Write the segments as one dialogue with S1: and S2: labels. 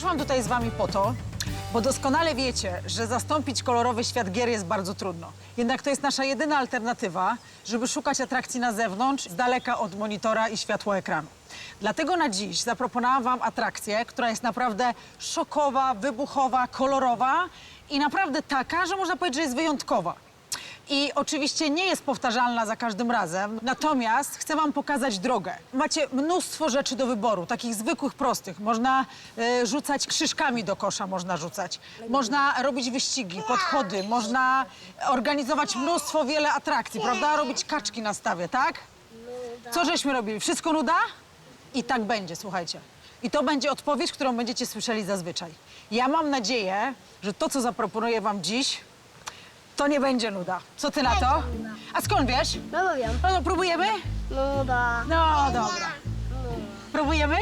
S1: Przyszłam tutaj z wami po to, bo doskonale wiecie, że zastąpić kolorowy świat gier jest bardzo trudno. Jednak to jest nasza jedyna alternatywa, żeby szukać atrakcji na zewnątrz, z daleka od monitora i światła ekranu. Dlatego na dziś zaproponowałam wam atrakcję, która jest naprawdę szokowa, wybuchowa, kolorowa i naprawdę taka, że można powiedzieć, że jest wyjątkowa. I oczywiście nie jest powtarzalna za każdym razem, natomiast chcę wam pokazać drogę. Macie mnóstwo rzeczy do wyboru, takich zwykłych, prostych. Można e, rzucać krzyżkami do kosza, można rzucać. Można robić wyścigi, podchody, można organizować mnóstwo, wiele atrakcji, prawda? Robić kaczki na stawie, tak? Co żeśmy robili? Wszystko nuda? I tak będzie, słuchajcie. I to będzie odpowiedź, którą będziecie słyszeli zazwyczaj. Ja mam nadzieję, że to, co zaproponuję wam dziś, to nie będzie nuda. Co ty na to? A skąd wiesz?
S2: No wiem.
S1: No, no próbujemy?
S2: Nuda.
S1: No dobra. Próbujemy?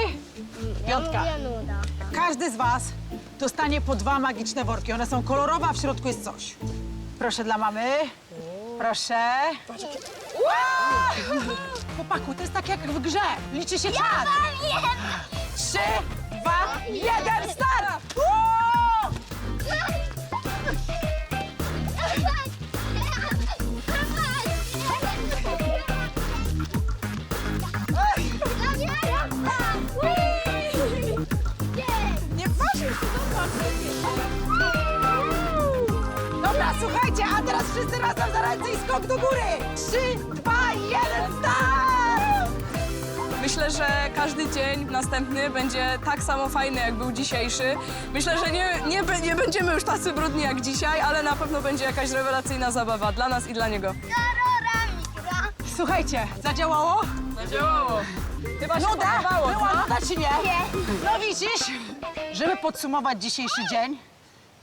S1: Piątka.
S2: Ja mówię nuda.
S1: Każdy z was dostanie po dwa magiczne worki. One są kolorowe, a w środku jest coś. Proszę dla mamy. Proszę. Wow! Chłopaku, to jest tak jak w grze. Liczy się czas. Trzy, dwa, jeden, start! Słuchajcie, a teraz wszyscy razem za ręce i skok do góry. Trzy, dwa, jeden, start!
S3: Myślę, że każdy dzień następny będzie tak samo fajny, jak był dzisiejszy. Myślę, że nie, nie, nie będziemy już tacy brudni jak dzisiaj, ale na pewno będzie jakaś rewelacyjna zabawa dla nas i dla niego.
S1: Słuchajcie, zadziałało?
S3: Zadziałało. Chyba się
S1: Nuda?
S3: podobało,
S1: Była
S3: co?
S1: nuda czy nie? No widzisz? Żeby podsumować dzisiejszy dzień,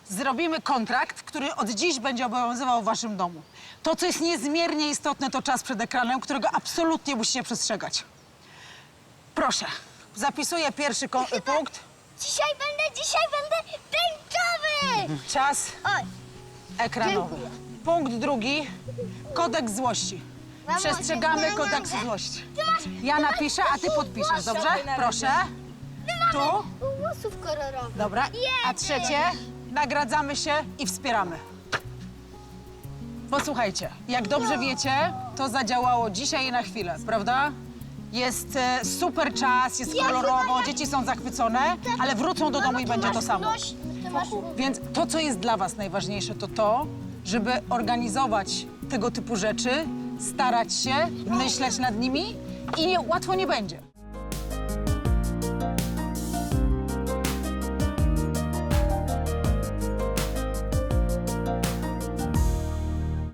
S1: zrobimy kontrakt, który od dziś będzie obowiązywał w waszym domu. To, co jest niezmiernie istotne, to czas przed ekranem, którego absolutnie musicie przestrzegać. Proszę, zapisuję pierwszy ko- punkt.
S2: Dzisiaj będę, dzisiaj będę tęczowy!
S1: Czas
S2: Oj,
S1: ekranowy.
S2: Dziękuję.
S1: Punkt drugi. Kodeks złości. Przestrzegamy
S2: ja
S1: kodeksu
S2: mogę.
S1: złości.
S2: ty masz...
S1: Ja napiszę, a ty podpiszesz, dobrze? Proszę. Tu.
S2: Włosów kolorowych.
S1: Dobra. A trzecie, nagradzamy się i wspieramy. Posłuchajcie, jak dobrze wiecie, to zadziałało dzisiaj i na chwilę, prawda? Jest e, super czas, jest
S2: Ja
S1: kolorowo,
S2: chyba jak-
S1: dzieci są zachwycone, ale wrócą do domu i będzie to samo.
S2: Ty masz...
S1: Więc to, co jest dla was najważniejsze, to to, żeby organizować tego typu rzeczy, starać się, myśleć nad nimi i nie, łatwo nie będzie.